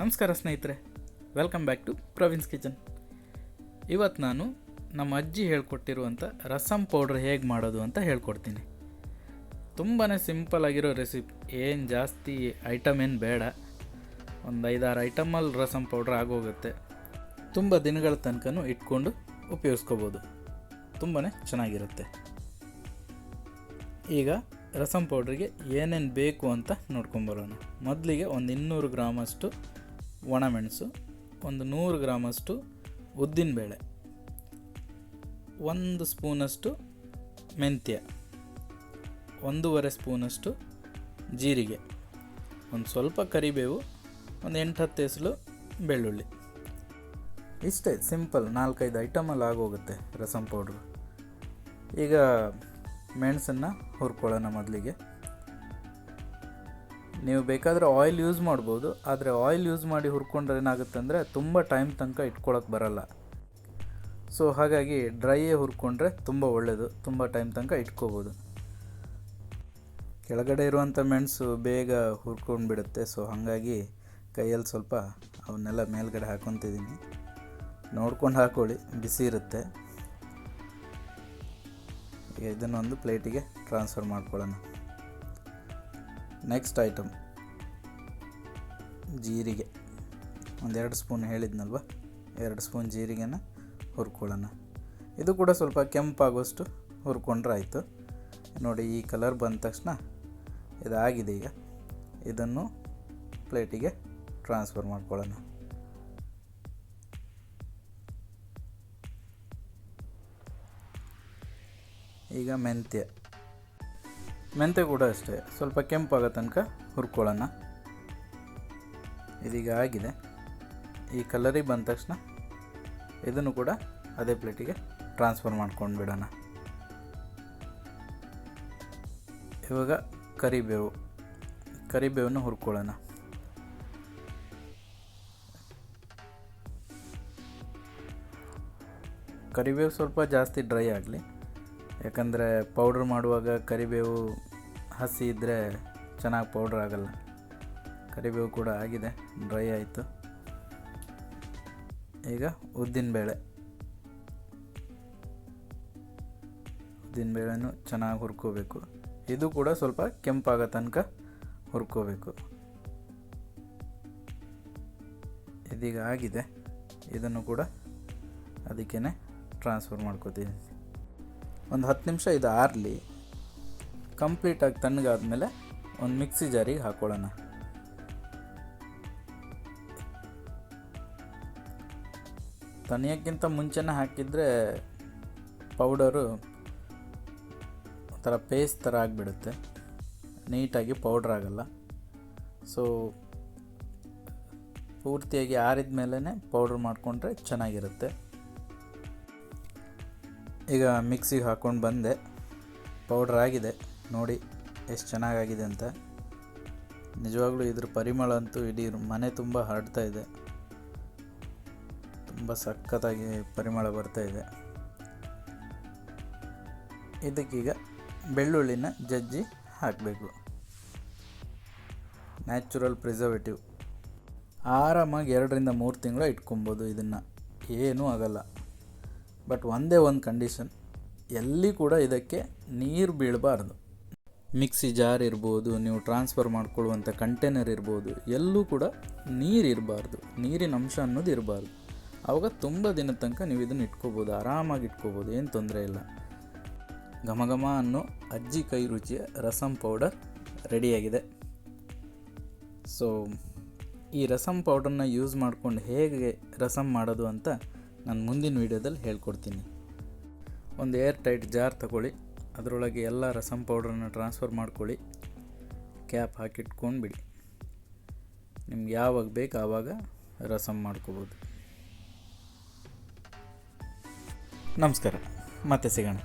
ನಮಸ್ಕಾರ ಸ್ನೇಹಿತರೆ welcome back to Praveen's kitchen ಇವತ್ತು ನಾನು ನಮ್ಮ ಅಜ್ಜಿ ಹೇಳ್ಕೊಟ್ಟಿರುವಂಥ ರಸಂ ಪೌಡ್ರ್ ಹೇಗೆ ಮಾಡೋದು ಅಂತ ಹೇಳ್ಕೊಡ್ತೀನಿ. ತುಂಬಾ ಸಿಂಪಲ್ ಆಗಿರೋ ರೆಸಿಪಿ ಏನು ಜಾಸ್ತಿ ಐಟಮ್ ಏನು ಬೇಡ. ಒಂದು ಐದಾರು ಐಟಮಲ್ಲಿ ರಸಮ್ ಪೌಡ್ರ್ ಆಗೋಗುತ್ತೆ. ತುಂಬ ದಿನಗಳ ತನಕನೂ ಇಟ್ಕೊಂಡು ಉಪಯೋಗಿಸ್ಕೋಬೋದು. ತುಂಬಾ ಚೆನ್ನಾಗಿರುತ್ತೆ. ಈಗ ರಸಮ್ ಪೌಡ್ರಿಗೆ ಏನೇನು ಬೇಕು ಅಂತ ನೋಡ್ಕೊಂಬರೋಣ ಮೊದಲಿಗೆ ಒಂದು ಇನ್ನೂರು ಗ್ರಾಮಷ್ಟು ಒಣಮೆಣಸು ಒಂದು ನೂರು ಗ್ರಾಮಷ್ಟು ಉದ್ದಿನಬೇಳೆ ಒಂದು ಸ್ಪೂನಷ್ಟು ಮೆಂತ್ಯ, ಒಂದೂವರೆ ಸ್ಪೂನಷ್ಟು ಜೀರಿಗೆ, ಒಂದು ಸ್ವಲ್ಪ ಕರಿಬೇವು, ಒಂದು ಎಂಟು ಹತ್ತು ಎಸಲು ಬೆಳ್ಳುಳ್ಳಿ. ಇಷ್ಟೇ, ಸಿಂಪಲ್ ನಾಲ್ಕೈದು ಐಟಮಲ್ಲಿ ಆಗೋಗುತ್ತೆ ರಸಂ ಪೌಡ್ರು. ಈಗ ಮೆಣಸನ್ನು ಹುರ್ಕೊಳ್ಳೋಣ ಮೊದಲಿಗೆ. ನೀವು ಬೇಕಾದರೆ ಆಯಿಲ್ ಯೂಸ್ ಮಾಡ್ಬೋದು, ಆದರೆ ಆಯಿಲ್ ಯೂಸ್ ಮಾಡಿ ಹುರ್ಕೊಂಡ್ರೆ ಏನಾಗುತ್ತೆ ಅಂದರೆ ತುಂಬ ಟೈಮ್ ತನಕ ಇಟ್ಕೊಳಕ್ಕೆ ಬರಲ್ಲ. ಸೊ ಹಾಗಾಗಿ ಡ್ರೈಯೇ ಹುರ್ಕೊಂಡ್ರೆ ತುಂಬ ಒಳ್ಳೆಯದು ತುಂಬ ಟೈಮ್ ತನಕ ಇಟ್ಕೋಬೋದು. ಕೆಳಗಡೆ ಇರುವಂಥ ಮೆಣಸು ಬೇಗ ಹುರ್ಕೊಂಡು ಬಿಡುತ್ತೆ ಸೊ ಹಾಗಾಗಿ ಕೈಯಲ್ಲಿ ಸ್ವಲ್ಪ ಅವನ್ನೆಲ್ಲ ಮೇಲ್ಗಡೆ ಹಾಕೊತಿದ್ದೀನಿ. ನೋಡ್ಕೊಂಡು ಹಾಕೊಳ್ಳಿ, ಬಿಸಿ ಇರುತ್ತೆ. ಇದನ್ನೊಂದು ಪ್ಲೇಟಿಗೆ ಟ್ರಾನ್ಸ್ಫರ್ ಮಾಡ್ಕೊಳ್ಳೋಣ. ನೆಕ್ಸ್ಟ್ ಐಟಮ್ ಜೀರಿಗೆ. ಒಂದೆರಡು ಸ್ಪೂನ್ ಹೇಳಿದ್ನಲ್ವ? ಎರಡು ಸ್ಪೂನ್ ಜೀರಿಗೆನ ಹುರ್ಕೊಳ್ಳೋಣ. ಇದು ಕೂಡ ಸ್ವಲ್ಪ ಕೆಂಪಾಗೋಷ್ಟು ಹುರ್ಕೊಂಡ್ರೆ ಆಯಿತು. ನೋಡಿ, ಈ ಕಲರ್ ಬಂದ ತಕ್ಷಣ ಇದಾಗಿದೆ ಈಗ. ಇದನ್ನು ಪ್ಲೇಟಿಗೆ ಟ್ರಾನ್ಸ್ಫರ್ ಮಾಡ್ಕೊಳ್ಳೋಣ. ಈಗ ಮೆಂತ್ಯ. ಮೆಂತ್ಯ ಕೂಡ ಅಷ್ಟೇ. ಸ್ವಲ್ಪ ಕೆಂಪಾಗೋ ತನಕ ಹುರ್ಕೊಳ್ಳೋಣ. ಇದೀಗ ಆಗಿದೆ. ಈ ಕಲರಿಗೆ ಬಂದ ತಕ್ಷಣ ಇದನ್ನು ಕೂಡ ಅದೇ ಪ್ಲೇಟಿಗೆ ಟ್ರಾನ್ಸ್ಫರ್ ಮಾಡ್ಕೊಂಡು ಬಿಡೋಣ. ಇವಾಗ ಕರಿಬೇವು. ಕರಿಬೇವನ್ನು ಹುರ್ಕೊಳ್ಳೋಣ. ಕರಿಬೇವು ಸ್ವಲ್ಪ ಜಾಸ್ತಿ ಡ್ರೈ ಆಗಲಿ. ಯಾಕಂದರೆ ಪೌಡ್ರ್ ಮಾಡುವಾಗ ಕರಿಬೇವು ಹಸಿ ಇದ್ದರೆ ಚೆನ್ನಾಗಿ ಪೌಡ್ರ್ ಆಗಲ್ಲ. ಕರಿಬೇವು ಕೂಡ ಆಗಿದೆ ಡ್ರೈ ಆಯಿತು. ಈಗ ಉದ್ದಿನಬೇಳೆ ಉದ್ದಿನಬೇಳೆನೂ ಚೆನ್ನಾಗಿ ಹುರ್ಕೋಬೇಕು. ಇದು ಕೂಡ ಸ್ವಲ್ಪ ಕೆಂಪಾಗೋ ತನಕ ಹುರ್ಕೋಬೇಕು. ಇದೀಗ ಆಗಿದೆ. ಇದನ್ನು ಕೂಡ ಅದಕ್ಕೇ ಟ್ರಾನ್ಸ್ಫರ್ ಮಾಡ್ಕೋತೀನಿ. ಒಂದು ಹತ್ತು ನಿಮಿಷ ಇದು ಆರಲಿ ಕಂಪ್ಲೀಟಾಗಿ ತಣ್ಣಗಾದ್ಮೇಲೆ ಒಂದು ಮಿಕ್ಸಿ ಜಾರಿಗೆ ಹಾಕ್ಕೊಳ್ಳೋಣ ತಣಿಯೋಕ್ಕಿಂತ ಮುಂಚೆನೇ ಹಾಕಿದರೆ ಪೌಡರು ಒಂಥರ ಪೇಸ್ಟ್ ಥರ ಆಗಿಬಿಡುತ್ತೆ. ನೀಟಾಗಿ ಪೌಡ್ರ್ ಆಗಲ್ಲ. ಸೊ ಪೂರ್ತಿಯಾಗಿ ಆರಿದ ಮೇಲೇ ಪೌಡ್ರ್ ಮಾಡಿಕೊಂಡ್ರೆ ಚೆನ್ನಾಗಿರುತ್ತೆ. ಈಗ ಮಿಕ್ಸಿಗೆ ಹಾಕ್ಕೊಂಡು ಬಂದೆ. ಪೌಡ್ರ್ ಆಗಿದೆ. ನೋಡಿ ಎಷ್ಟು ಚೆನ್ನಾಗಾಗಿದೆ ಅಂತ. ನಿಜವಾಗ್ಲೂ ಇದ್ರ ಪರಿಮಳ ಅಂತೂ ಇಡೀ ಮನೆ ತುಂಬ ಹರಡ್ತಾ ಇದೆ. ತುಂಬ ಸಖತ್ತಾಗಿ ಪರಿಮಳ ಬರ್ತಾ ಇದೆ. ಇದಕ್ಕೀಗ ಬೆಳ್ಳುಳ್ಳಿನ ಜಜ್ಜಿ ಹಾಕಬೇಕು. Natural preservative. ಆರಾಮಾಗಿ ಎರಡರಿಂದ ಮೂರು ತಿಂಗಳು ಇಟ್ಕೊಬೋದು ಇದನ್ನು. ಏನೂ ಆಗಲ್ಲ. ಬಟ್ ಒಂದೇ ಒಂದು ಕಂಡೀಷನ್ ಎಲ್ಲಿ ಕೂಡ ಇದಕ್ಕೆ ನೀರು ಬೀಳಬಾರ್ದು. ಮಿಕ್ಸಿ ಜಾರ್ ಇರ್ಬೋದು, ನೀವು ಟ್ರಾನ್ಸ್ಫರ್ ಮಾಡ್ಕೊಳ್ಳುವಂಥ ಕಂಟೈನರ್ ಇರ್ಬೋದು, ಎಲ್ಲೂ ಕೂಡ ನೀರು ಇರಬಾರ್ದು, ನೀರಿನ ಅಂಶ ಅನ್ನೋದು ಇರಬಾರ್ದು. ಆವಾಗ ತುಂಬ ದಿನದ ತನಕ ನೀವು ಇದನ್ನು ಇಟ್ಕೋಬೋದು, ಆರಾಮಾಗಿ ಇಟ್ಕೋಬೋದು, ಏನು ತೊಂದರೆ ಇಲ್ಲ. ಘಮ ಘಮ ಅನ್ನೋ ಅಜ್ಜಿ ಕೈ ರುಚಿಯ ರಸಂ ಪೌಡರ್ ರೆಡಿಯಾಗಿದೆ ಸೊ ಈ ರಸಂ ಪೌಡರ್ನ ಯೂಸ್ ಮಾಡ್ಕೊಂಡು ಹೇಗೆ ರಸಂ ಮಾಡೋದು ಅಂತ ನಾನು ಮುಂದಿನ ವೀಡಿಯೋದಲ್ಲಿ ಹೇಳ್ಕೊಡ್ತೀನಿ. ಒಂದು ಏರ್ ಟೈಟ್ ಜಾರ್ ತಗೊಳ್ಳಿ, ಅದರೊಳಗೆ ಎಲ್ಲ ರಸಮ್ ಪೌಡ್ರನ್ನ ಟ್ರಾನ್ಸ್ಫರ್ ಮಾಡ್ಕೊಳ್ಳಿ, ಕ್ಯಾಪ್ ಹಾಕಿಟ್ಕೊಂಡು ಬಿಡಿ. ನಿಮ್ಗೆ ಯಾವಾಗ ಬೇಕು ಆವಾಗ ರಸಮ್ ಮಾಡ್ಕೋಬೋದು. ನಮಸ್ಕಾರ, ಮತ್ತೆ ಸಿಗೋಣ.